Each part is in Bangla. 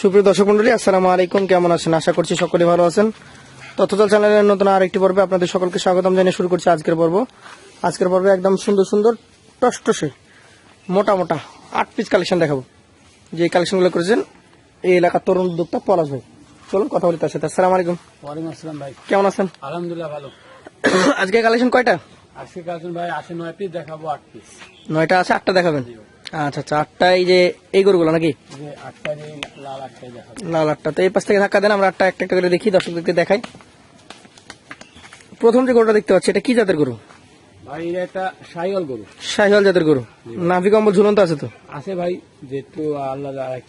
সুপ্রিয় দর্শক মন্ডলী আসসালামু আলাইকুম। কেমন আছেন? আশা করছি সকলে ভালো আছেন। তথ্যদল চ্যানেলের নতুন আরেকটি পর্বে আপনাদের সকলকে স্বাগতম জানিয়ে শুরু করছি আজকের পর্ব। আজকের পর্বে একদম সুন্দর সুন্দর টসটসে মোটা মোটা আট পিস কালেকশন দেখাবো। যে কালেকশনগুলো করেছেন এই এলাকার তরুণ উদ্যোক্তা পলাশ ভাই। চলুন কথা বলি তার সাথে। আসসালামু আলাইকুম। ওয়ালাইকুম আসসালাম ভাই। কেমন আছেন? আলহামদুলিল্লাহ ভালো। আজকে কালেকশন কয়টা? আজকে কাজন ভাই আসে নয় পিস দেখাবো আট পিস নয়টা আছে আটটা দেখাবেন। আচ্ছা আচ্ছা আটটা এই যে এই গরুগুলো নাকি? লাল আটটাই লাল আটটা। তো এই পাশ থেকে ধাক্কা দেন আমরা আটটা একটা একটা করে দেখি দর্শকদেরকে দেখাই। প্রথম যে গরুটা দেখতে পাচ্ছি এটা কি জাতের গরু? ভাই এটা একটা গরু। জাতের গরু। নাভি কম্বল ঝুলন্ত আছে তো? আছে ভাই যেহেতু আল্লাহ এক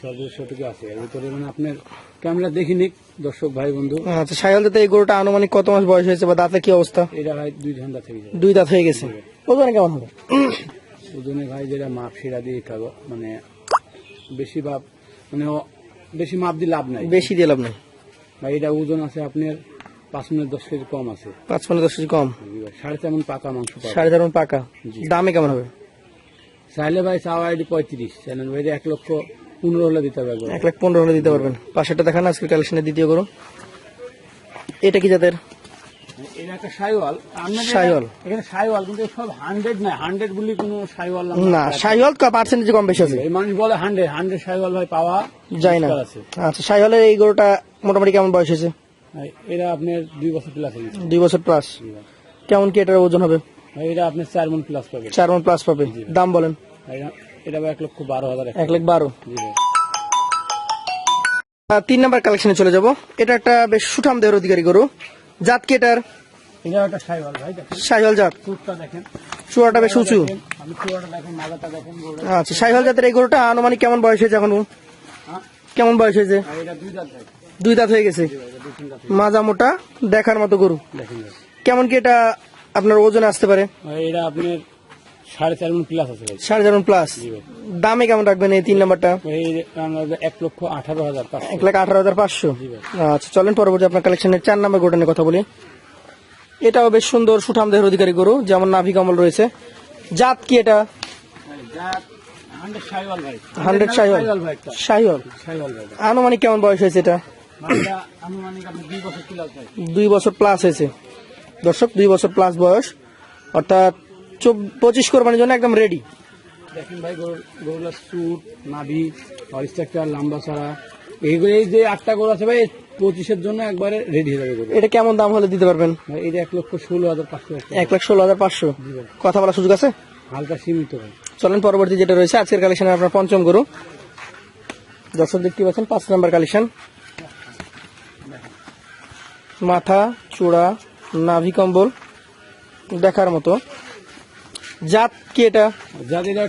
আছে। এর ভিতরে মানে আপনার ক্যামেরা দেখিনি দর্শক ভাই বন্ধু। আচ্ছা জাতের এই গরুটা আনুমানিক কত মাস বয়স হয়েছে বা দাঁতে কি অবস্থা? এটা ভাই দুই ঘণ্টা থেকে যাবে দুই দাঁত হয়ে গেছে। ওজনে কেমন হবে? ওজনে ভাই যেটা মাপ সেরা দিয়ে মানে বেশি ভাব মানে বেশি মাপ দিয়ে লাভ নাই। বেশি দিয়ে লাভ নেই। ভাই এটা ওজন আছে আপনার পাঁচ মিনিট দশ কেজি কম আছে। পাঁচ মানে দশ কেজি কম। সাড়ে তেমন পাকা মাংস সাড়ে চার পাকা। দামে কেমন হবে? চাইলে ভাই চাওয়া আইডি পঁয়ত্রিশ। চাইলেন ভাই এক লক্ষ পনেরো হলে দিতে পারব এক লাখ পনেরো হলে দিতে পারবেন। পাশেরটা দেখান আজকে কালেকশনের দ্বিতীয় গরু। এটা কি জাতের? এটা একটা সাইওয়াল। সাইওয়াল। এখানে সাইওয়াল কিন্তু সব হান্ড্রেড না হান্ড্রেড বলি কোনো সাইওয়াল না শাহিওয়াল পার্সেন্টেজ কম বেশি আছে। এই মানুষ বলে হান্ড্রেড হান্ড্রেড সাইওয়াল ভাই পাওয়া যায় না। আচ্ছা শাহিওয়ালের এই গরুটা মোটামুটি কেমন বয়স হয়েছে? এরা আপনার দুই বছর প্লাস দুই বছর প্লাস কেমন কি এটার ওজন হবে? এটা আপনার চার মন প্লাস পাবে। চার মন প্লাস পাবে। দাম বলেন। এটা- এক লক্ষ বারো হাজার এক- লাখ বারো। তিন নাম্বার কালেকশনে চলে যাব। এটা একটা বেশ সুঠাম দেহের অধিকারী গরু। জাত কি এটার? এটা একটা সাইওয়াল ভাই দেখেন। জাত। চুটটা দেখেন। চুয়াটা বেশ উঁচু। আমি চুয়াটা দেখেন মাজাটা দেখেন আচ্ছা জাতের এই গরুটা আনুমানিক কেমন বয়স হয়েছে এখন? হ্যাঁ? কেমন বয়স হয়েছে? দুই দাঁত হয়ে গেছে। মাজা মোটা দেখার মতো গরু। কেমন কি এটা আপনার ওজন আসতে পারে? এটা আপনার সাড়ে চার মন প্লাস আছে সাড়ে চার প্লাস দামে কেমন রাখবেন এই তিন নাম্বারটা? এক লক্ষ আঠারো হাজার এক লাখ আঠারো হাজার পাঁচশো? আচ্ছা চলেন পরবর্তী আপনার কালেকশনের চার নাম্বার নিয়ে কথা বলি। এটাও বেশ সুন্দর সুঠাম দেহের অধিকারী গরু যেমন নাভি কমল রয়েছে। জাত কি এটা? হান্ড্রেড সাইওয়াল সাইওয়াল। আনুমানিক কেমন বয়স হয়েছে এটা? দুই বছর প্লাস হয়েছে। দর্শক দুই বছর প্লাস বয়স। অর্থাৎ পঁচিশ কোরবানির জন্য একদম রেডি দেখেন ভাই গরু- গরুগুলোর সুট নাভি স্ট্রাকচার লম্বা ছড়া এইগুলো এই যে আটটা গরু আছে ভাই পঁচিশের জন্য একবারে রেডি হয়ে যাবে এটা কেমন দাম হলে দিতে পারবেন? ভাই এটা এক লক্ষ ষোলো হাজার পাঁচশো এক লাখ ষোলো হাজার পাঁচশো। কথা বলার সুযোগ আছে? হালকা সীমিত ভাই। চলেন পরবর্তী যেটা রয়েছে আজকের কালেকশনে আপনার পঞ্চম গরু। দর্শক দেখতে পাচ্ছেন পাঁচ নাম্বার কালেকশন মাথা চূড়া নাভি কম্বল দেখার মতো। জাত কি এটা? যাদের এটা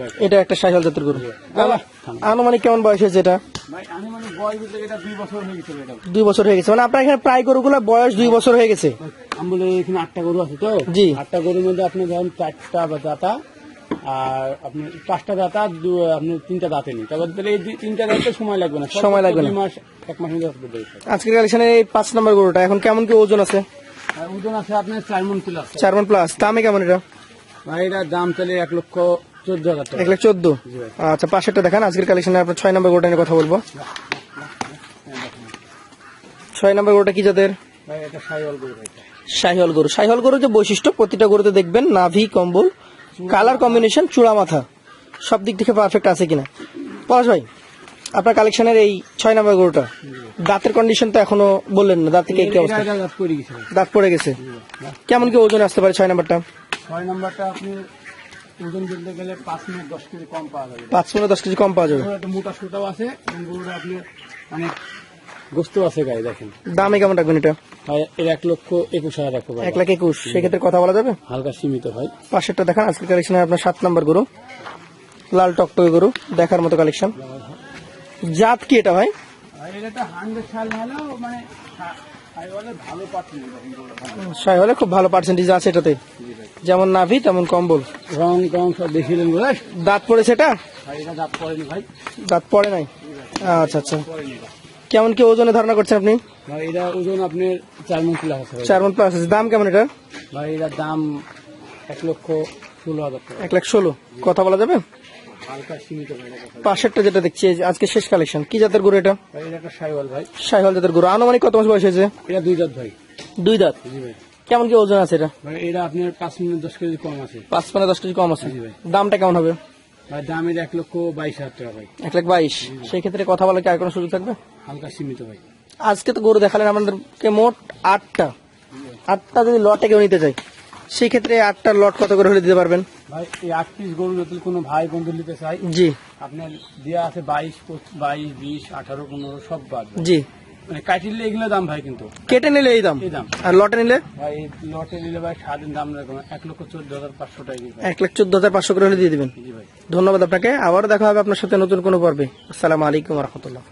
ভাই। এটা একটা সাইকেল জাতের গরু। আনুমানিক কেমন বয়স হয়েছে এটা? দুই বছর হয়ে গেছে মানে আপনার এখানে প্রায় গরুগুলো বয়স দুই বছর হয়ে গেছে। আমি বলি এখানে আটটা গরু আছে তো? জি। আটটা গরুর মধ্যে আপনি ধরেন চারটা বা দাতা আর আপনি পাঁচটা দাতা আপনি তিনটা দাঁতে নেই। তারপর তাহলে এই তিনটা দাঁতে সময় লাগবে না। সময় লাগবে না। মাস এক মাস মধ্যে আজকের কালেকশনে এই পাঁচ নাম্বার গরুটা এখন কেমন কি ওজন আছে? ওজন আছে আপনার চার মন প্লাস চার মন প্লাস দামে কেমন এটা? ভাই দাম চলে এক লক্ষ চোদ্দ হাজার টাকা। এক লাখ চোদ্দ? আচ্ছা পাশেরটা দেখান আজকের কালেকশনে আপনার ছয় নাম্বার গরুটা নিয়ে কথা বলব। ছয় নাম্বার গরুটা কি জাতের? গরু শাহিওয়াল গরু। শাহিওয়াল গরুর যে বৈশিষ্ট্য প্রতিটা গরুতে দেখবেন নাভি কম্বল কালার কম্বিনেশন চূড়া মাথা। সব দিক থেকে পারফেক্ট আছে কিনা। পলাশ ভাই আপনার কালেকশনের এই ছয় নম্বর গরুটা দাঁতের কন্ডিশন তো এখনও বললেন না দাঁত থেকে কি অবস্থা। দাঁত পড়ে গেছে কেমন কি ওজন আসতে পারে ছয় নাম্বারটা ছয় নম্বরটা আপনি ওজন বলতে গেলে পাঁচ মিনিট দশ কেজি কম পাওয়া যাবে। পাঁচ পনেরো দশ কেজি কম পাওয়া যাবে। একটা মোটা সুতাও আছে গরুটা আপনি অনেক গোস্ত আছে গায়ে দেখেন। দামে কেমন রাখবেন এটা? এর এক লক্ষ একুশ হাজার রাখব এক লাখ একুশ। সেক্ষেত্রে কথা বলা যাবে? হালকা সীমিত পাশেরটা দেখান আজকের কালেকশনে আপনার সাত নাম্বার গরু। লাল টকটকে গরু দেখার মতো কালেকশন জাত কি এটা ভাই? এটা হান্ড্রেড সাল মানে সাই হলে খুব ভালো পার্সেন্টেজ আছে এটাতে। যেমন নাভি তেমন কম্বল। রং টং সব দেখিলেন দাঁত পড়েছে এটা? দাঁত পড়েনি ভাই। দাঁত পড়ে নাই? আচ্ছা আচ্ছা। কেমন কি ওজনে ধারণা করছেন আপনি? এটা ওজন আপনার চার মন প্লাস আছে চার মন প্লাস আছে। দাম কেমন এটা? ভাই এটার দাম এক লক্ষ ষোলো হাজার এক লাখ ষোলো। কথা বলা যাবে? পাশেরটা যেটা দেখছি আজকে শেষ কালেকশন কি জাতের গরু এটা? সাইহল জাতের গরু। আনুমানিক কত মাস বয়স হয়েছে? এটা দুই দাঁত ভাই। দুই দাঁত। কেমন কি ওজন আছে এটা? এটা আপনার পাঁচ মিনিট দশ কেজি কম আছে। পাঁচ মানে দশ কেজি কম আছে। দামটা কেমন হবে? দামের এক লক্ষ বাইশ হাজার টাকা ভাই। এক লাখ বাইশ। সেই ক্ষেত্রে কথা বলে কি আর কোনো সুযোগ থাকবে? হালকা সীমিত ভাই। আজকে তো গরু দেখালেন আমাদেরকে মোট আটটা। আটটা যদি লটে কেউ নিতে চাই সেই ক্ষেত্রে আটটা লট কত করে হলে দিতে পারবেন? ভাই এই আট পিস গরু যদি কোনো ভাই বন্ধু নিতে চাই জি। আপনার দেওয়া আছে বাইশ বাইশ বিশ আঠারো পনেরো সব বাদ জি। মানে কাটিলে এগুলো দাম ভাই কিন্তু। কেটে নিলে এই দাম? এই দাম। আর লটে নিলে? ভাই লটে নিলে ভাই স্বাধীন দাম রাখবেন। এক লক্ষ চোদ্দ হাজার পাঁচশো টাকা এক লাখ চোদ্দ হাজার পাঁচশো করে হলে দিয়ে দিবেন। ভাই। ধন্যবাদ আপনাকে। আবার দেখা হবে আপনার সাথে নতুন কোনো পর্বে। আসসালামু আলাইকুম রহমতুল্লাহ।